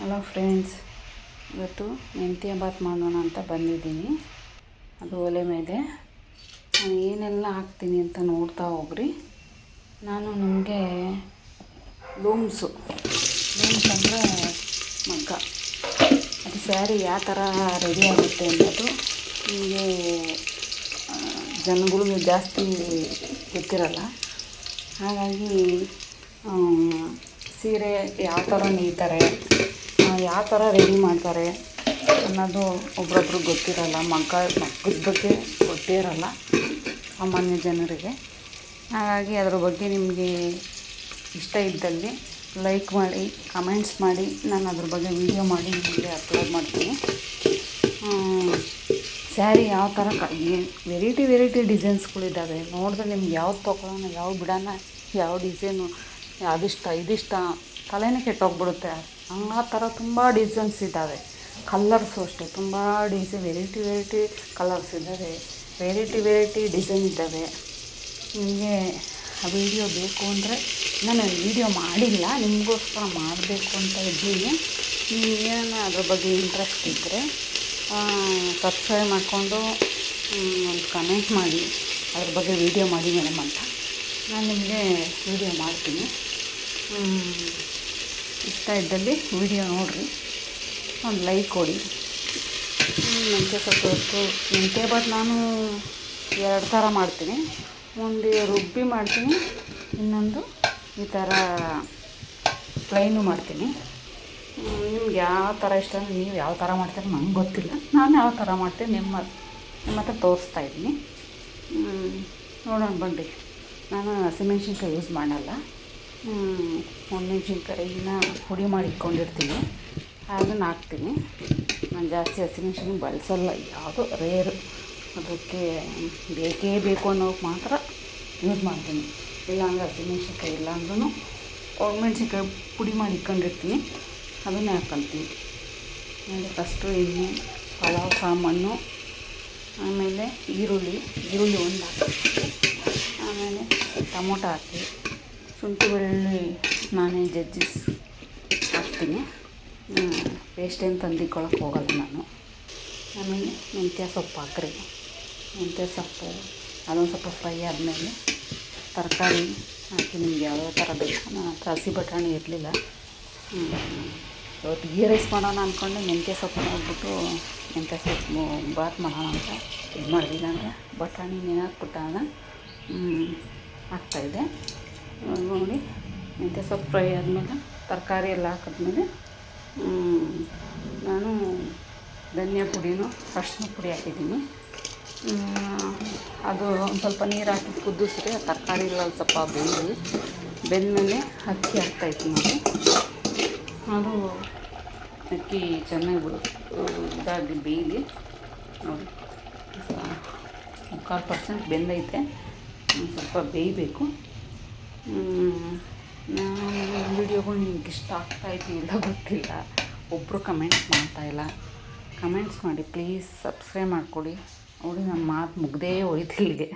Hello friends, ಇವತ್ತು ಮೆಂತ್ಯ ಬಾತ್ ಮಾಡೋಣ ಅಂತ ಬಂದಿದ್ದೀನಿ. ಅದು ಒಲೆ ಮೇಲೆ. ನಾನು ಏನೆಲ್ಲ ಹಾಕ್ತೀನಿ ಅಂತ ನೋಡ್ತಾ ಹೋಗ್ರಿ. ನಾನು ನಿಮಗೆ ಲೂಮ್ಸು ಲೂಮ್ಸ್ ಅಂದರೆ ಮಗ್ಗ. ಅದು ಸ್ಯಾರಿ ಯಾವ ಥರ ರೆಡಿ ಆಗುತ್ತೆ ಅನ್ನೋದು ನಿಮಗೆ ಜನಗಳು ಜಾಸ್ತಿ ಗೊತ್ತಿರಲ್ಲ. ಹಾಗಾಗಿ ಸೀರೆ ಯಾವ ಥರ ನೇಯ್ತಾರೆ ಯಾವ ಥರ ರೆಡಿ ಮಾಡ್ತಾರೆ ಅನ್ನೋದು ಒಬ್ರೊಬ್ರಿಗೆ ಗೊತ್ತಿರಲ್ಲ. ಮಗ ಮಕ್ಕಳ ಬಗ್ಗೆ ಗೊತ್ತೇ ಇರಲ್ಲ ಸಾಮಾನ್ಯ ಜನರಿಗೆ. ಹಾಗಾಗಿ ಅದ್ರ ಬಗ್ಗೆ ನಿಮಗೆ ಇಷ್ಟ ಇದ್ದಲ್ಲಿ ಲೈಕ್ ಮಾಡಿ ಕಮೆಂಟ್ಸ್ ಮಾಡಿ, ನಾನು ಅದ್ರ ಬಗ್ಗೆ ವೀಡಿಯೋ ಮಾಡಿ ನಿಮಗೆ ಅಪ್ಲೋಡ್ ಮಾಡ್ತೀನಿ. ಸ್ಯಾರಿ ಯಾವ ಥರ ವೆರೈಟಿ ವೆರೈಟಿ ಡಿಸೈನ್ಸ್ಗಳಿದ್ದಾವೆ ನೋಡಿದ್ರೆ ನಿಮ್ಗೆ ಯಾವ್ದು ತೊಗೊಳೋಣ ಯಾವ ಬಿಡೋಣ ಯಾವ ಡಿಸೈನು ಅದಿಷ್ಟ ಇದಿಷ್ಟ ತಲೆನೇ ಕೆಟ್ಟೋಗ್ಬಿಡುತ್ತೆ. ಆ ಥರ ತುಂಬ ಡಿಸೈನ್ಸ್ ಇದ್ದಾವೆ. ಕಲ್ಲರ್ಸು ಅಷ್ಟೇ, ತುಂಬ ಡಿಸೈನ್ ವೆರೈಟಿ ವೆರೈಟಿ ಕಲರ್ಸ್ ಇದ್ದಾವೆ. ವೆರೈಟಿ ವೆರೈಟಿ ಡಿಸೈನ್ ಇದ್ದಾವೆ. ನಿಮಗೆ ಆ ವಿಡಿಯೋ ಬೇಕು ಅಂದರೆ ನಾನು ವಿಡಿಯೋ ಮಾಡಿಲ್ಲ, ನಿಮಗೋಸ್ಕರ ಮಾಡಬೇಕು ಅಂತ ಇದ್ದೀನಿ. ನಿಮಗೇನ ಅದ್ರ ಬಗ್ಗೆ ಇಂಟ್ರೆಸ್ಟ್ ಇದ್ದರೆ ಸಬ್ಸ್ಕ್ರೈಬ್ ಮಾಡಿಕೊಂಡು ಒಂದು ಕಮೆಂಟ್ ಮಾಡಿ. ಅದ್ರ ಬಗ್ಗೆ ವಿಡಿಯೋ ಮಾಡಿ ಮೇಡಮ್ ಅಂತ. ನಾನು ನಿಮಗೆ ವಿಡಿಯೋ ಮಾಡ್ತೀನಿ. ಇಷ್ಟ ಇದ್ದಲ್ಲಿ ವಿಡಿಯೋ ನೋಡಿರಿ. ಒಂದು ಲೈಕ್ ಕೊಡಿ. ಮೆಂತ್ಯ ಸೊಪ್ಪು ಹೊತ್ತು. ಮೆಂತ್ಯ ಬಾತ್ ನಾನು ಎರಡು ಥರ ಮಾಡ್ತೀನಿ. ಒಂದು ರುಬ್ಬಿ ಮಾಡ್ತೀನಿ. ಇನ್ನೊಂದು ಈ ಥರ ಪ್ಲೈನು ಮಾಡ್ತೀನಿ. ನಿಮ್ಗೆ ಯಾವ ಥರ ಇಷ್ಟ ನೀವು ಯಾವ ಥರ ಮಾಡ್ತೀರಿ ನಂಗೆ ಗೊತ್ತಿಲ್ಲ. ನಾನು ಯಾವ ಥರ ಮಾಡ್ತೀನಿ ನಿಮ್ಮ ನಿಮ್ಮ ಹತ್ರ ತೋರಿಸ್ತಾ ಇದ್ದೀನಿ. ನೋಡೋಣ ಬನ್ನಿ ನಾನು ಹಸಿಮೆಣ್ಸಿನ್ಕಾಯಿ ಯೂಸ್ ಮಾಡಲ್ಲ. ಒಣಮೆಣ್ಸಿನ್ಕಾಯಿನ ಪುಡಿ ಮಾಡಿ ಇಟ್ಕೊಂಡಿರ್ತೀನಿ. ಅದನ್ನು ಹಾಕ್ತೀನಿ. ನಾನು ಜಾಸ್ತಿ ಹಸಿಮೆಣಸಿನ ಬಳಸಲ್ಲ, ಯಾವುದು ರೇರು. ಅದಕ್ಕೆ ಬೇಕೇ ಬೇಕು ಅನ್ನೋಕ್ಕೆ ಮಾತ್ರ ಯೂಸ್ ಮಾಡ್ತೀನಿ. ಇಲ್ಲಾಂದ್ರೆ ಹಸಿಮೆಣ್ಸಿನ್ಕಾಯಿ ಇಲ್ಲ ಅಂದ್ರೂ ಪುಡಿ ಮಾಡಿ ಇಟ್ಕೊಂಡಿರ್ತೀನಿ. ಅದನ್ನೇ ಹಾಕ್ಕೊಂತೀನಿ ಆಮೇಲೆ ಫಸ್ಟು ಎಣ್ಣೆ, ಪಲಾವ್ ಸಾಮಾನು ಆಮೇಲೆ ಈರುಳ್ಳಿ ಈರುಳ್ಳಿ ಒಂದು ಹಾಕಿ ಆಮೇಲೆ ಟೊಮೊಟೊ ಹಾಕಿ ಶುಂಠಿ ಬೆಳ್ಳುಳ್ಳಿ ನಾನೇ ಜಜ್ಜಿಸ್ ಹಾಕ್ತೀನಿ. ಪೇಸ್ಟ್ ಏನು ತಂದಿಕ್ಕೊಳಕ್ಕೆ ಹೋಗಲ್ಲ ನಾನು. ಆಮೇಲೆ ಮೆಂತ್ಯ ಸೊಪ್ಪು ಹಾಕ್ರಿ. ಮೆಂತ್ಯ ಸೊಪ್ಪು, ಅದೊಂದು ಸ್ವಲ್ಪ ಫ್ರೈ ಆದಮೇಲೆ ತರಕಾರಿ ಹಾಕಿ ನಿಮ್ಗೆ ಯಾವ್ಯಾವ ಥರ ಬೇಕು. ನಾನು ಹತ್ರ ಹಸಿ ಬಟಾಣಿ ಇರಲಿಲ್ಲ. ಇವತ್ತು ಗೀ ರೈಸ್ ಮಾಡೋಣ ಅಂದ್ಕೊಂಡು ಮೆಂತ್ಯ ಸೊಪ್ಪು ಹಾಕ್ಬಿಟ್ಟು ಮೆಂತ್ಯ ಸೊಪ್ಪು, ಬಾತ್ ಮಾಡೋಣ ಅಂತ ಇದು ಮಾಡಿದ್ದೀನಿ ಅಂದರೆ ಬಟಾಣಿ ಹಾಕ್ತಾಯಿದ್ದೆ ಇವಾಗ ನೋಡಿ. ಮೆಂತ್ಯ ಸೊಪ್ಪು ಫ್ರೈ ಆದಮೇಲೆ ತರಕಾರಿ ಎಲ್ಲ ಹಾಕಿದ್ಮೇಲೆ ನಾನು ಧನಿಯಾ ಪುಡಿನೂ ಅರ್ಶಿನ ಪುಡಿ ಹಾಕಿದ್ದೀನಿ. ಅದು ಒಂದು ಸ್ವಲ್ಪ ನೀರು ಹಾಕಿ ಕುದಿಸ್ರಿ ಆ ತರಕಾರಿಗಳು ಸ್ವಲ್ಪ ಬೆಂದು ಬೆಂದಮೇಲೆ ಅಕ್ಕಿ ಹಾಕ್ತಾಯಿತ್ತು ನೋಡಿ ಅದು ಅಕ್ಕಿ ಚೆನ್ನಾಗಿ ಇದಾಗಿ ಬೇಯಲಿ. ನೋಡಿ ಮುಕ್ಕಾಲು ಪರ್ಸೆಂಟ್ ಬೆಂದೈತೆ. ಸ್ವಲ್ಪ ಬೇಯಬೇಕು. ನಾನು ವೀಡಿಯೋಗಳು ನಿಮ್ಗೆ ಇಷ್ಟ ಆಗ್ತಾಯಿತ್ತು ಇಲ್ಲ ಗೊತ್ತಿಲ್ಲ. ಒಬ್ಬರು ಕಮೆಂಟ್ಸ್ ಮಾಡ್ತಾಯಿಲ್ಲ ಕಮೆಂಟ್ಸ್ ಮಾಡಿ ಪ್ಲೀಸ್ ಸಬ್ಸ್ಕ್ರೈಬ್ ಮಾಡಿಕೊಡಿ. ನೋಡಿ ನನ್ನ ಮಾತು ಮುಗ್ದೇ ಹೋಯ್ತು ಇಲ್ಲಿಗೆ.